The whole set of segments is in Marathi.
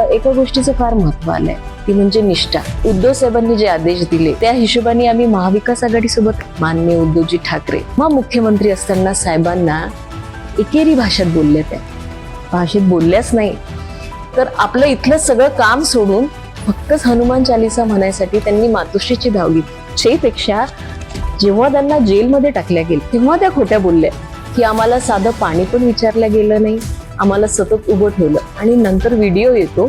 एका गोष्टीचं फार महत्त्व आलंय. ती म्हणजे निष्ठा. उद्धव साहेबांनी जे आदेश दिले त्या हिशोबाने आम्ही महाविकास आघाडी सोबत मान्य उद्धवजी ठाकरे मग मुख्यमंत्री असताना साहेबांना एकेरी भाषेत बोलल्या त्या भाषेत बोलल्याच नाही. तर आपलं इथलं सगळं काम सोडून फक्तच हनुमान चालिसा म्हणायसाठी त्यांनी मातोश्रीची धाव घेतली पेक्षा जेव्हा त्यांना जेलमध्ये टाकल्या गेल तेव्हा त्या खोट्या बोलल्या. की आम्हाला साधं पाणी पण विचारलं गेलं नाही. आम्हाला सतत उभं ठेवलं. आणि नंतर व्हिडिओ येतो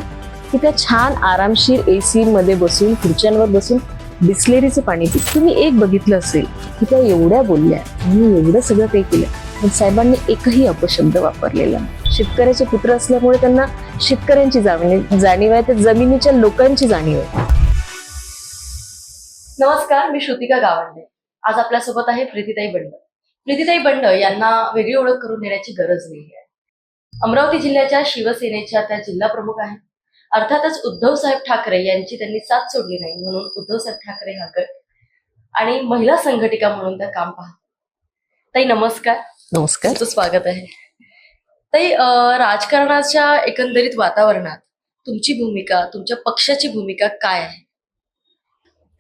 की त्या छान आरामशीर एसी मध्ये बसून खुर्च्यांवर बसून बिस्लेरीचं पाणी पी. तुम्ही एक बघितलं असेल की त्या एवढ्या बोलल्या मी एवढं सगळं काही केलं. पण साहेबांनी एकही अपशब्द वापरलेला शेतकऱ्याचे पुत्र असल्यामुळे त्यांना शेतकऱ्यांची जाणीव जाणीव आहे तर जमिनीच्या लोकांची जाणीव आहे. नमस्कार मी श्रुतिका गावंडे. आज आपल्यासोबत आहे प्रीतीताई बंड. प्रीतीताई बंड यांना वेगळी ओळख करून देण्याची गरज नाही आहे अमरावती जिल्ह्याच्या शिवसेनेच्या त्या जिल्हा प्रमुख आहेत. अर्थातच उद्धव साहेब ठाकरे यांची त्यांनी साथ सोडली नाही म्हणून उद्धव साहेब ठाकरे हा गट आणि महिला संघटिका म्हणून त्या काम पाहतात. ताई नमस्कार. नमस्कार. तुमचं स्वागत आहे. ताई राजकारणाच्या एकंदरीत वातावरणात तुमची भूमिका तुमच्या पक्षाची भूमिका काय आहे?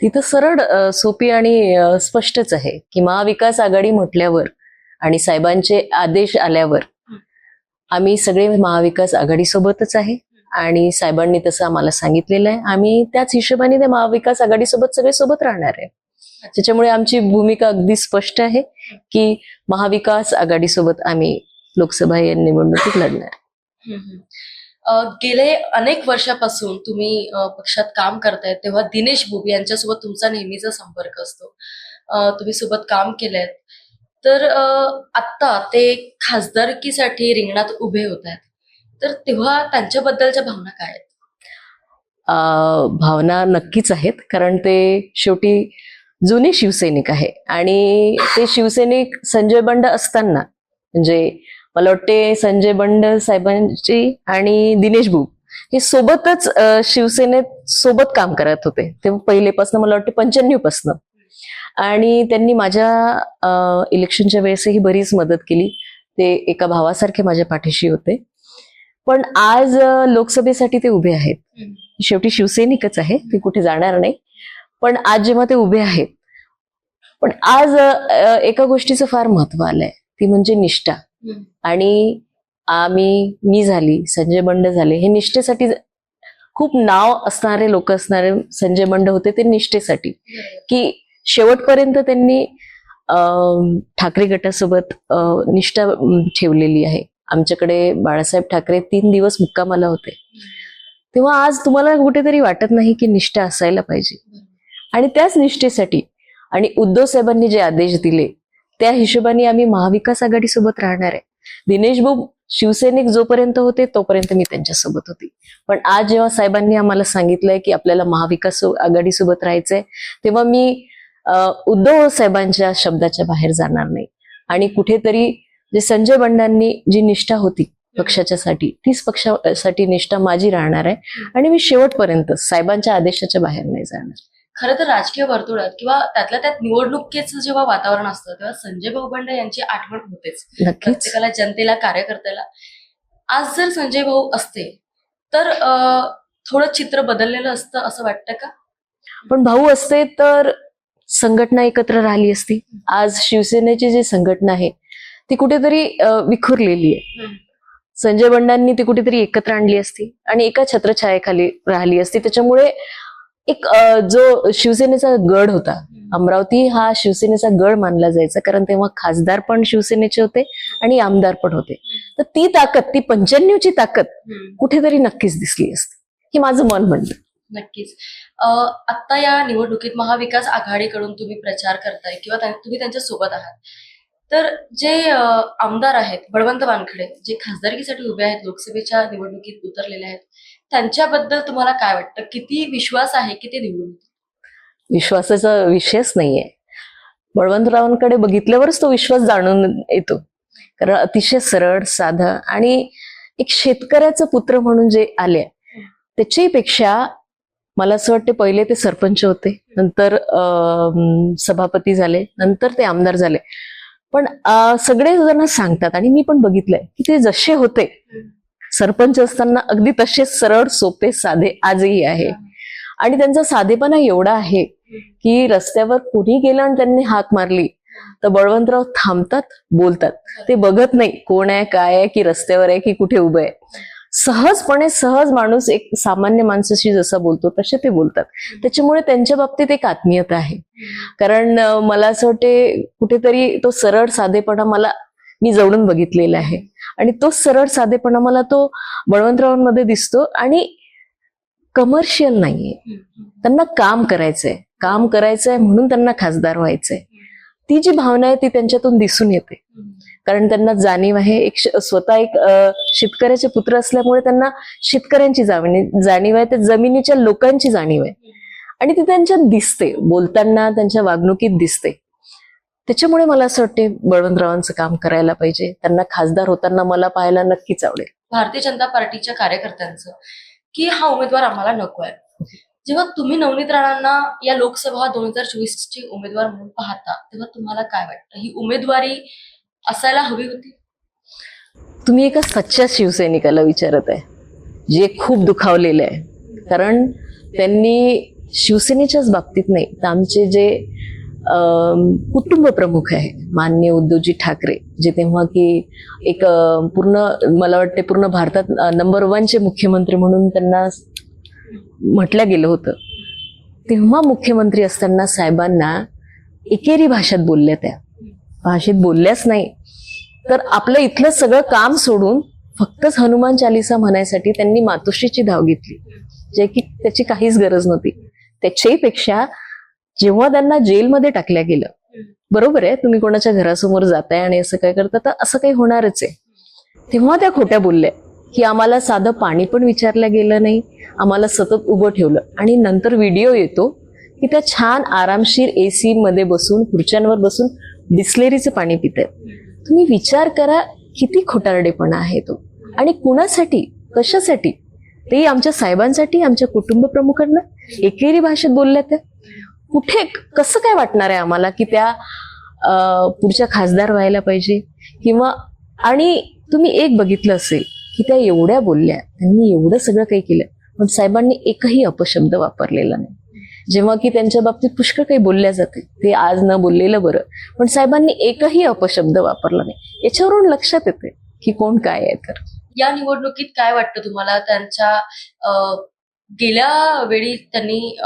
तिथं सरळ अ, सोपी आणि स्पष्टच आहे की महाविकास आघाडी म्हटल्यावर आणि साहेबांचे आदेश आल्यावर आम्ही सगळे महाविकास आघाडीसोबतच आहे आणि साहेबांनी तसं आम्हाला सांगितलेलं आहे. आम्ही त्याच हिशोबाने त्या महाविकास आघाडीसोबत सगळे सोबत राहणार आहे. त्याच्यामुळे आमची भूमिका अगदी स्पष्ट आहे की महाविकास आघाडीसोबत आम्ही लोकसभा या निवडणुकीत लढणार गेले अनेक वर्षापासून तुम्ही पक्षात काम करताय तेव्हा दिनेश बुब यांच्यासोबत तुमचा नेहमीचा संपर्क असतो. तुम्ही सोबत काम केलंय. तर आत्ता ते खासदारकीसाठी रिंगणात उभे होत आहेत. तर तेव्हा त्यांच्याबद्दलच्या भावना काय आहेत? भावना नक्कीच आहेत. कारण ते शेवटी जुने शिवसैनिक आहे. आणि ते शिवसैनिक संजय बंड असताना म्हणजे मला वाटते संजय बंड साहेबांची आणि दिनेश बुब हे सोबतच शिवसेनेत सोबत काम करत होते. ते पहिलेपासून मला वाटते पंच्याण्णव पासनं आणि त्यांनी माझ्या इलेक्शनच्या वेळेसही बरीच मदत केली. ते एका भावासारखे माझ्या पाठीशी होते. पण आज लोकसभेसाठी ते उभे आहेत. शेवटी शिवसैनिकच आहे. ते कुठे जाणार नाही. पण आज जेव्हा ते उभे आहेत पण आज एका गोष्टीचं फार महत्त्व आलंय. ती म्हणजे निष्ठा. आणि आम्ही मी झाली संजय बंड झाले हे निष्ठेसाठी खूप नाव असणारे लोक असणारे संजय बंड होते ते निष्ठेसाठी. की शेवटपर्यंत त्यांनी ठाकरे गटासोबत निष्ठा ठेवलेली आहे. आमच्याकडे बाळासाहेब ठाकरे तीन दिवस मुक्कामाला होते. तेव्हा आज तुम्हाला कुठेतरी वाटत नाही की निष्ठा असायला पाहिजे. आणि त्याच निष्ठेसाठी आणि उद्धव साहेबांनी जे आदेश दिले त्या हिशोबाने आम्ही महाविकास आघाडी सोबत राहणार आहे. दिनेश भाऊ शिवसैनिक जोपर्यंत होते तोपर्यंत मी त्यांच्यासोबत होती. पण आज जेव्हा साहेबांनी आम्हाला सांगितलंय की आपल्याला महाविकास आघाडी सोबत राहायचंय तेव्हा मी उद्धव साहेबांच्या शब्दाच्या बाहेर जाणार नाही. आणि कुठेतरी जे संजय बंडांनी जी निष्ठा होती पक्षाच्यासाठी तीच पक्षासाठी निष्ठा माझी राहणार आहे आणि मी शेवटपर्यंत साहेबांच्या आदेशाच्या बाहेर नाही जाणार. खरं तर राजकीय वर्तुळात किंवा त्यातल्या त्यात निवडणुकीचं जेव्हा वातावरण असतं तेव्हा संजय भाऊ बंड यांची आठवण होतेच. नक्कीच. प्रत्येकाला जनतेला कार्यकर्त्याला. आज जर संजय भाऊ असते तर थोडं चित्र बदललेलं असतं असं वाटतं का? पण भाऊ असते तर संघटना एकत्र राहिली असती. आज शिवसेनेची जी संघटना आहे ती कुठेतरी विखुरलेली आहे. संजय बंडांनी ती कुठेतरी एकत्र आणली असती आणि एका छत्रछायेखाली राहिली असती. त्याच्यामुळे एक जो शिवसेनेचा गड होता अमरावती हा शिवसेनेचा गड मानला जायचा. कारण तेव्हा खासदार पण शिवसेनेचे होते आणि आमदार पण होते. तर ती ताकद ती पंच्याण्णवची ताकद. कुठेतरी नक्कीच दिसली असती. हे माझं मन म्हणतं नक्कीच. अं, आत्ता या निवडणुकीत महाविकास आघाडीकडून तुम्ही प्रचार करताय किंवा तुम्ही त्यांच्यासोबत आहात. तर जे आमदार आहेत बळवंत वानखडे जे खासदारकीसाठी उभे आहेत लोकसभेच्या निवडणुकीत उतरलेले आहेत त्यांच्याबद्दल तुम्हाला काय वाटतं? किती विश्वास आहे की ते निवडून? विश्वासाचा विषयच नाहीये. बळवंतरावांकडे बघितल्यावरच तो विश्वास जाणून येतो. कारण अतिशय सरळ साधा आणि एक शेतकऱ्याचा पुत्र म्हणून जे आले त्याच्याही पेक्षा मला असं वाटते पहिले ते सरपंच होते नंतर सभापती झाले नंतर ते आमदार झाले. पण सगळे जण सांगतात आणि मी पण बघितलंय की ते जसे होते सरपंच असताना अगदी तसेच सरळ सोपे साधे आजही आहे. आणि त्यांचा साधेपणा एवढा आहे की रस्त्यावर कुणी गेलं आणि त्यांनी हाक मारली तर बळवंतराव थांबतात बोलतात. ते बघत नाही कोण आहे काय आहे की रस्त्यावर आहे की कुठे उभं आहे. सहजपणे सहज माणूस एक सामान्य माणसाशी जसा बोलतो तसे ते बोलतात. त्याच्यामुळे त्यांच्या बाबतीत एक आत्मीयता आहे. कारण मला असं वाटते कुठेतरी तो सरळ साधेपणा मला मी जवळून बघितलेला आहे. आणि तो सरळ साधेपणा मला तो बळवंतरावांमध्ये दिसतो आणि कमर्शियल नाहीये. त्यांना काम करायचंय. काम करायचंय म्हणून त्यांना खासदार व्हायचंय. ती जी भावना आहे ती त्यांच्यातून दिसून येते. कारण त्यांना जाणीव आहे. एक स्वतः एक शेतकऱ्याचे पुत्र असल्यामुळे त्यांना शेतकऱ्यांची जाणीव म्हणजे जाणीव आहे ते जमिनीच्या लोकांची जाणीव आहे. आणि ती त्यांच्यात दिसते. बोलताना त्यांच्या वागणुकीत दिसते. त्याच्यामुळे मला असं वाटते बळवंतरावांचं काम करायला पाहिजे. त्यांना खासदार होताना मला पाहायला नक्कीच आवडेल. भारतीय जनता पार्टीच्या कार्यकर्त्यांचं की हा उमेदवार आम्हाला नको आहे. जेव्हा तुम्ही नवनीत राणांना या लोकसभा दोन हजार चोवीस चे उमेदवार म्हणून पाहता तेव्हा तुम्हाला काय वाटतं? ही उमेदवारी असायला हवी होती. तुम्ही एका सच्च्या शिवसैनिकाला विचारत आहे जे खूप दुखावलेले आहे. कारण त्यांनी शिवसेनेच्याच बाबतीत नाही तर आमचे जे कुटुंब प्रमुख आहे मान्य उद्धवजी ठाकरे जे तेव्हा की एक पूर्ण मला वाटते पूर्ण भारतात नंबर वनचे मुख्यमंत्री म्हणून त्यांना म्हटलं गेलं होतं. तेव्हा मुख्यमंत्री असताना साहेबांना एकेरी भाषेत बोलल्या त्या. भाषेत बोलल्याच नाही. तर आपलं इथलं सगळं काम सोडून फक्तच हनुमान चालिसा म्हणायसाठी त्यांनी मातोश्रीची धाव घेतली. जे की त्याची काहीच गरज नव्हती. त्याच्याही पेक्षा जेव्हा त्यांना जेलमध्ये टाकल्या गेलं बरोबर आहे तुम्ही कोणाच्या घरासमोर जाताय आणि असं काय करता तर असं काही होणारच आहे. तेव्हा त्या खोट्या बोलल्या की आम्हाला साधं पाणी पण विचारलं गेलं नाही आम्हाला सतत उभं ठेवलं. आणि नंतर व्हिडिओ येतो की त्या छान आरामशीर एसी मध्ये बसून खुर्च्यांवर बसून डिस्लेरीचं पाणी पितं तुम्ही विचार करा किती खोटारडेपणा आहे तो. आणि कुणासाठी कशासाठी? ते आमच्या साहेबांसाठी आमच्या कुटुंब प्रमुखांना एकेरी भाषेत बोलल्या त्या. कुठे कसं काय वाटणार आहे आम्हाला की त्या पुढच्या खासदार व्हायला पाहिजे? किंवा आणि तुम्ही एक बघितलं असेल की त्या एवढ्या बोलल्या त्यांनी एवढं सगळं काही केलं पण साहेबांनी एकही अपशब्द वापरलेला नाही. जेव्हा की त्यांच्या बाबतीत पुष्कळ काही बोलल्या जाते. ते आज न बोललेलं बरं. पण साहेबांनी एकही अपशब्द वापरला नाही. याच्यावरून लक्षात येते की कोण काय आहे तर. या निवडणुकीत काय वाटतं तुम्हाला? त्यांच्या अं, गेल्या वेळी त्यांनी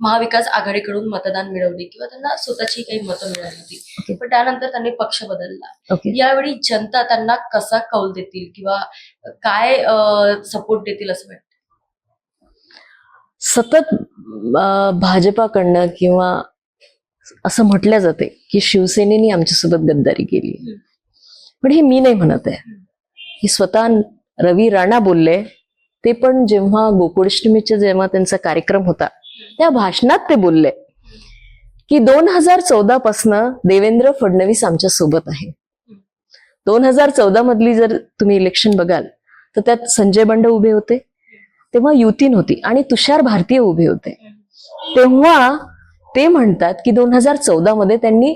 महाविकास आघाडीकडून मतदान मिळवली किंवा त्यांना स्वतःची काही मतं मिळाली होती. Okay. पण त्यानंतर त्यांनी पक्ष बदलला. यावेळी जनता त्यांना कसा कौल देतील किंवा काय सपोर्ट देतील असं वाटतं? सतत भाजपाकडनं किंवा असं म्हटलं जाते की शिवसेनेने आमच्यासोबत गद्दारी केली. पण हे मी नाही म्हणत आहे. हे स्वतः रवी राणा बोलले ते पण जेव्हा गोकुळाष्टमीचा जेव्हा त्यांचा कार्यक्रम होता त्या भाषणात ते बोलले की दोन हजार चौदा पासनं देवेंद्र फडणवीस आमच्यासोबत आहे. दोन हजार चौदा मधली जर तुम्ही इलेक्शन बघाल तर त्यात संजय बंड उभे होते. तेव्हा युती नव्हती आणि तुषार भारतीय उभे होते. तेव्हा ते म्हणतात की दोन हजार चौदा मध्ये त्यांनी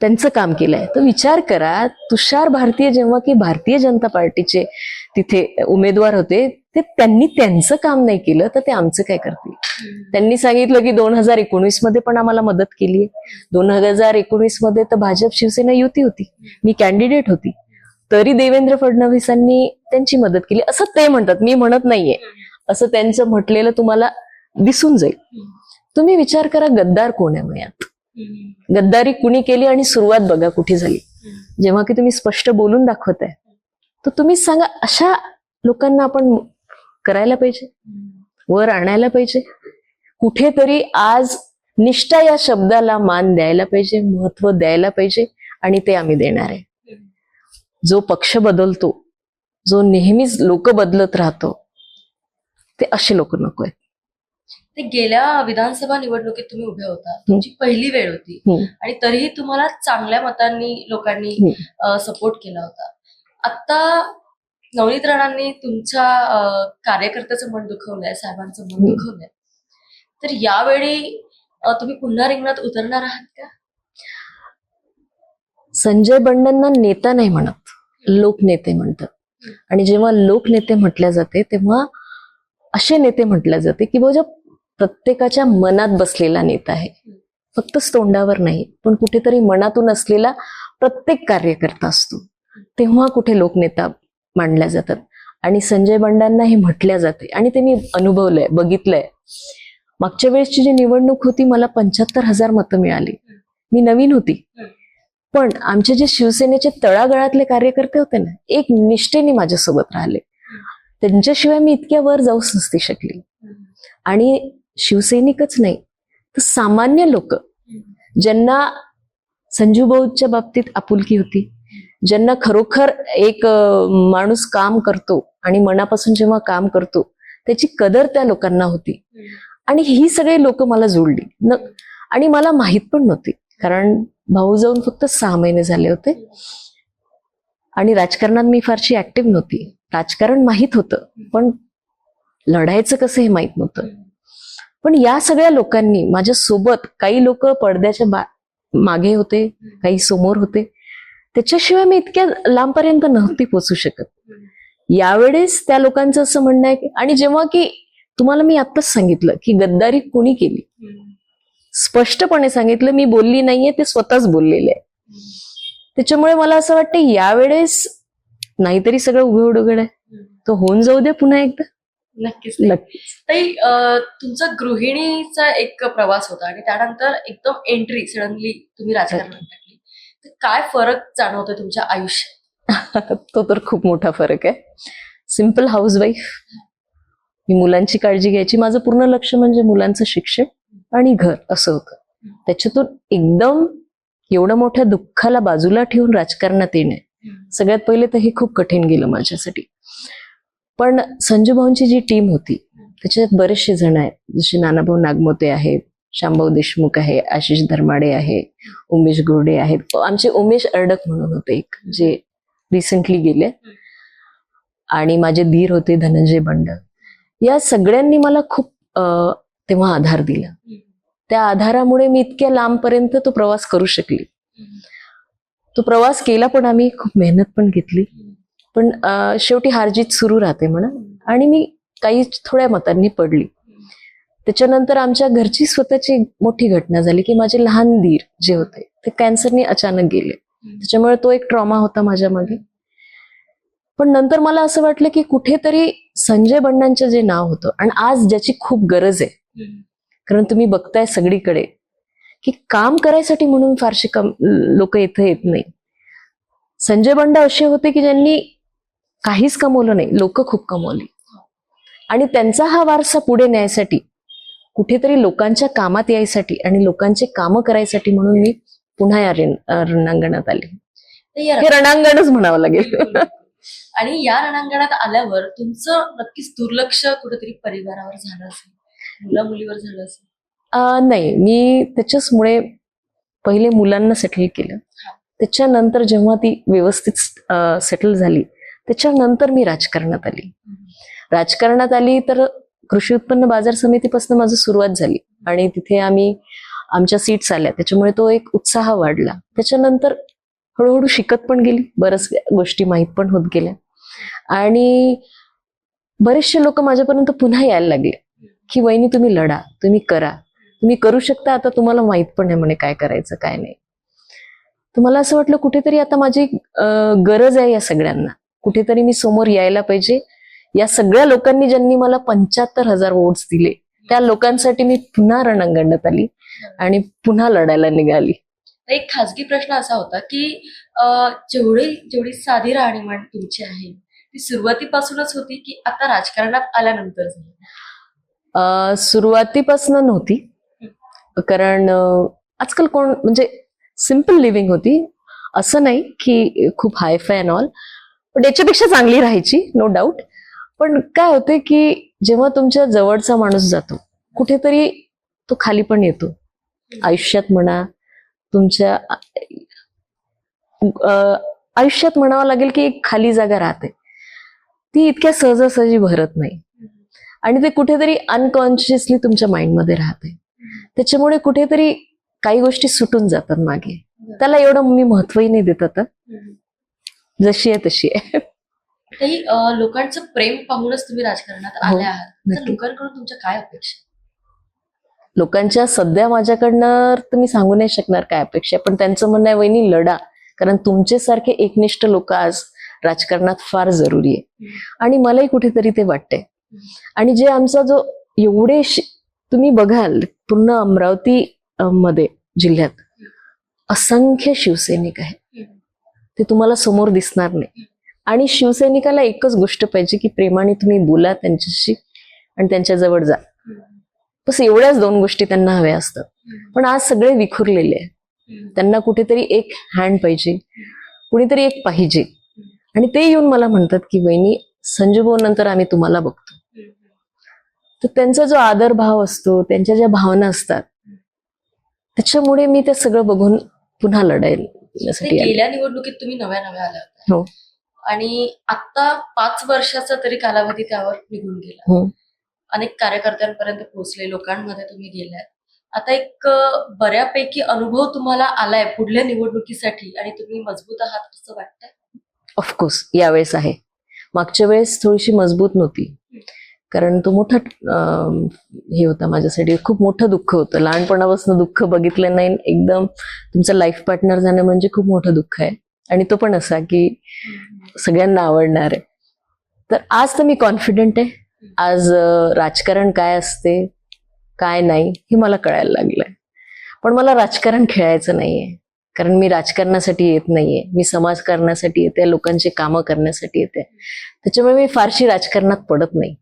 त्यांचं काम केलंय. तर विचार करा तुषार भारतीय जेव्हा की भारतीय जनता पार्टीचे तिथे उमेदवार होते ते त्यांनी त्यांचं काम नाही केलं तर ते आमचं काय करतील? त्यांनी सांगितलं की दोन हजार एकोणीसमध्ये पण आम्हाला मदत केली दोन हजार एकोणीसमध्ये तर भाजप शिवसेना युती होती. मी कॅन्डिडेट होती. तरी देवेंद्र फडणवीसांनी त्यांची मदत केली. असं ते म्हणतात. मी म्हणत नाहीये. असं त्यांचं म्हटलेलं तुम्हाला दिसून जाईल. तुम्ही विचार करा गद्दार कोण आहे मयात? गद्दारी कुणी केली आणि सुरुवात बघा कुठे झाली. जेव्हा की तुम्ही स्पष्ट बोलून दाखवताय तर तुम्हीच सांगा अशा लोकांना आपण करायला पाहिजे? वर आणायला पाहिजे? कुठेतरी आज निष्ठा या शब्दाला मान द्यायला पाहिजे महत्त्व द्यायला पाहिजे आणि ते आम्ही देणार आहे. जो पक्ष बदलतो जो नेहमीच लोक बदलत राहतो ते असे लोक नको आहेत. ते गेल्या विधानसभा निवडणुकीत तुम्ही उभे होता. तुमची पहिली वेळ होती. आणि तरीही तुम्हाला चांगल्या मतांनी लोकांनी सपोर्ट केला होता. आता नवनीत राणांनी तुमच्या कार्यकर्त्याचं मन दुखवलंय साहेबांचं मन. दुखवलंय. तर यावेळी तुम्ही पुन्हा रिंगणात उतरणार आहात का? संजय बंडांना नेता नाही म्हणत लोकनेते म्हणतात. आणि जेव्हा लोकनेते म्हटल्या जाते तेव्हा असे नेते म्हटल्या जाते की जो प्रत्येकाच्या मनात बसलेला नेता आहे. फक्त तोंडावर नाही पण कुठेतरी मनातून असलेला प्रत्येक कार्यकर्ता असतो. तेव्हा कुठे लोकनेता मांडल्या जातात. आणि संजय बंडांना हे म्हटल्या जाते. आणि त्यांनी अनुभवलंय बघितलंय. मागच्या वेळेसची जी निवडणूक होती मला पंच्याहत्तर हजार मतं मिळाली. मी नवीन होती. पण आमचे जे शिवसेनेचे तळागळातले कार्यकर्ते होते ना एक निष्ठेने माझ्यासोबत राहिले. त्यांच्याशिवाय मी इतक्या वर जाऊच नसती शकली. आणि शिवसैनिकच नाही तर सामान्य लोक ज्यांना संजू भाऊच्या बाबतीत आपुलकी होती ज्यांना खरोखर एक माणूस काम करतो आणि मनापासून जेव्हा काम करतो त्याची कदर त्या लोकांना होती. आणि ही सगळे लोक मला जोडली. न आणि मला माहीत पण नव्हती. कारण भाऊ जाऊन फक्त सहा महिने झाले होते. आणि राजकारणात मी फारशी ऍक्टिव्ह नव्हती. राजकारण माहीत होतं पण लढायचं कसं हे माहीत नव्हतं. पण या सगळ्या लोकांनी माझ्या सोबत काही लोक पडद्याच्या बा मागे होते काही समोर होते. त्याच्याशिवाय मी इतक्या लांबपर्यंत नव्हती पोचू शकत. यावेळेस त्या लोकांचं असं म्हणणं आहे की- आणि जेव्हा की तुम्हाला मी आत्ताच सांगितलं की गद्दारी कोणी केली? स्पष्टपणे सांगितलं मी बोलली नाहीये ते स्वतःच बोललेले आहे त्याच्यामुळे मला असं वाटतं यावेळेस नाहीतरी सगळं उघड उघड आहे. तो होऊन जाऊ दे पुन्हा एकदा. नक्कीच नक्की ताई अं, तुमचा गृहिणीचा एक प्रवास होता आणि त्यानंतर एकदम एंट्री सडनली तुम्ही राजकारणात टाकली. तर काय फरक जाणवतोय तुमच्या आयुष्यात? तो तर खूप मोठा फरक आहे. सिंपल हाऊसवाईफ मी मुलांची काळजी घ्यायची. माझं पूर्ण लक्ष म्हणजे मुलांचं शिक्षण आणि घर असं होतं. त्याच्यातून एकदम एवढ्या मोठ्या दुःखाला बाजूला ठेवून राजकारणात येणे सगळ्यात पहिले तर हे खूप कठीण गेलं माझ्यासाठी. पण संजू भाऊंची जी टीम होती त्याच्यात बरेचसे जण आहेत. जसे नानाभाऊ नागमोते आहेत शांभाऊ देशमुख आहे आशिष धर्माडे आहे उमेश गोडे आहेत. आमचे उमेश अर्डक म्हणून होते एक जे रिसेंटली गेले. आणि माझे धीर होते धनंजय बंड या सगळ्यांनी मला खूप तेव्हा आधार दिला. त्या आधारामुळे मी इतक्या लांबपर्यंत तो प्रवास करू शकली. तो प्रवास केला पण आम्ही खूप मेहनत पण घेतली. पण शेवटी हारजीत सुरू राहते म्हणा. आणि मी काही थोड्या मतांनी पडली. त्याच्यानंतर आमच्या घरची स्वतःची मोठी घटना झाली की माझे लहान दीर जे होते ते कॅन्सरने अचानक गेले. त्याच्यामुळे तो एक ट्रॉमा होता माझ्या मागे पण नंतर मला असं वाटलं की कुठेतरी संजय बंडांचं जे नाव होतं आणि आज ज्याची खूप गरज आहे. कारण तुम्ही बघताय सगळीकडे की काम करायसाठी म्हणून फारसे कम लोक इथे येत नाही. संजय बंड असे होते की ज्यांनी काहीच कमवलं नाही लोक खूप कमवली. आणि त्यांचा हा वारसा पुढे न्यायसाठी कुठेतरी लोकांच्या कामात यायसाठी आणि लोकांचे कामं करायसाठी म्हणून मी पुन्हा या रण- रणांगणात आले. हे रणांगणच म्हणावं लागेल. आणि या रणांगणात आल्यावर तुमचं नक्कीच दुर्लक्ष कुठेतरी परिवारावर झालं असेल? मुला मुलीवर झालं असेल? नाही. मी त्याच्याचमुळे पहिले मुलांना सेटल केलं. त्याच्यानंतर जेव्हा ती व्यवस्थित सेटल झाली त्याच्यानंतर मी राजकारणात आली. राजकारणात आली तर कृषी उत्पन्न बाजार समितीपासून माझं सुरुवात झाली. आणि तिथे आम्ही आमच्या सीट्स आल्या. त्याच्यामुळे तो एक उत्साह वाढला. त्याच्यानंतर हळूहळू शिकत पण गेली. बऱ्याच गोष्टी माहीत पण होत गेल्या. आणि बरेचसे लोक माझ्यापर्यंत पुन्हा यायला लागले की वहिनी तुम्ही लढा तुम्ही करा. तुम्ही करू शकता आता तुम्हाला माहीत पण नाही म्हणे काय करायचं काय नाही. तर मला असं वाटलं कुठेतरी आता माझी गरज आहे या सगळ्यांना. कुठेतरी मी समोर यायला पाहिजे. या सगळ्या लोकांनी ज्यांनी मला पंच्याहत्तर हजार वोट्स दिले त्या लोकांसाठी मी पुन्हा रणांगणात आली आणि पुन्हा लढायला निघाली. एक खाजगी प्रश्न असा होता की जेवढी जेवढी साधी राहणीमान तुमची आहे ती सुरुवातीपासूनच होती की आता राजकारणात आल्यानंतर झाली? सुरुवातीपासून नव्हती. कारण आजकाल कोण म्हणजे सिंपल लिव्हिंग होती. असं नाही की खूप हायफाय अँड ऑल पण याच्यापेक्षा चांगली राहायची नो डाऊट पण काय होते की जेव्हा तुमच्या जवळचा माणूस जातो कुठेतरी तो खाली पण येतो. आयुष्यात म्हणा तुमच्या आयुष्यात म्हणावं लागेल की एक खाली जागा राहते. ती इतक्या सहजासहजी भरत नाही. आणि ते कुठेतरी अनकॉन्शियसली तुमच्या माइंडमध्ये राहते. त्याच्यामुळे कुठेतरी काही गोष्टी सुटून जातात मागे. त्याला एवढं मी महत्वही नाही देत आता. जशी आहे तशी आहे. काही लोकांचं प्रेम पाहूनच तुम्ही राजकारणात हो, आले आहात. लोकांकडून तुमच्या काय अपेक्षा लोकांच्या सध्या माझ्याकडनं तर मी सांगू नाही शकणार काय अपेक्षा. पण त्यांचं म्हणणं आहे वहिनी लढा. कारण तुमच्यासारखे एकनिष्ठ लोक आज राजकारणात फार जरुरी आहे. आणि मलाही कुठेतरी ते वाटते आणि जे आमचा जो एवढे तुम्ही बघाल पूर्ण अमरावती मध्ये जिल्ह्यात असंख्य शिवसैनिक आहेत. ते तुम्हाला समोर दिसणार नाही. आणि शिवसैनिकाला एकच गोष्ट पाहिजे की प्रेमाने तुम्ही बोला त्यांच्याशी आणि त्यांच्या जवळ जा बस एवढ्याच दोन गोष्टी त्यांना हव्या असतात. पण आज सगळे विखुरलेले आहेत. त्यांना कुठेतरी एक हँड पाहिजे. कुणीतरी एक पाहिजे. आणि ते येऊन मला म्हणतात की वहिनी संजू नंतर आम्ही तुम्हाला बघतो. तर त्यांचा जो आदर भाव असतो त्यांच्या ज्या भावना असतात त्याच्यामुळे मी ते सगळं बघून पुन्हा लढायसाठी गेल्या निवडणुकीत तुम्ही नव्या नव्या आल्या होत्या. हो. आणि आता पाच वर्षाचा तरी कालावधी त्यावर निघून गेला. हो. अनेक कार्यकर्त्यांपर्यंत पोहोचले लोकांमध्ये तुम्ही गेलात. आता एक बऱ्यापैकी अनुभव तुम्हाला आलाय पुढल्या निवडणुकीसाठी आणि तुम्ही मजबूत आहात असं वाटतंय? ऑफकोर्स यावेळेस आहे. मागच्या वेळेस थोडीशी मजबूत नव्हती. कारण तो मोठा हे होता माझ्यासाठी. खूप मोठं दुःख होतं. लहानपणापासून दुःख बघितलं नाही. एकदम तुमचं लाईफ पार्टनर जाणं म्हणजे खूप मोठं दुःख आहे. आणि तो पण असा की सगळ्यांना आवडणार आहे. तर आज तर मी कॉन्फिडेंट आहे. आज राजकारण काय असते काय नाही हे मला कळायला लागलंय. पण मला राजकारण खेळायचं नाहीये. कारण मी राजकारणासाठी येत नाहीये. मी समाजकारणासाठी येते लोकांची कामं करण्यासाठी येते. त्याच्यामुळे मी फारशी राजकारणात पडत नाही.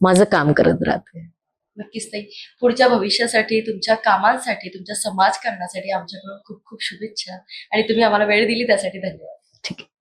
माझं काम करत राहते. नक्कीच ताई. पुढच्या भविष्यासाठी तुमच्या कामांसाठी तुमच्या समाजकारणासाठी आमच्याकडून खूप खूप शुभेच्छा. आणि तुम्ही आम्हाला वेळ दिली त्यासाठी धन्यवाद. ठीक आहे.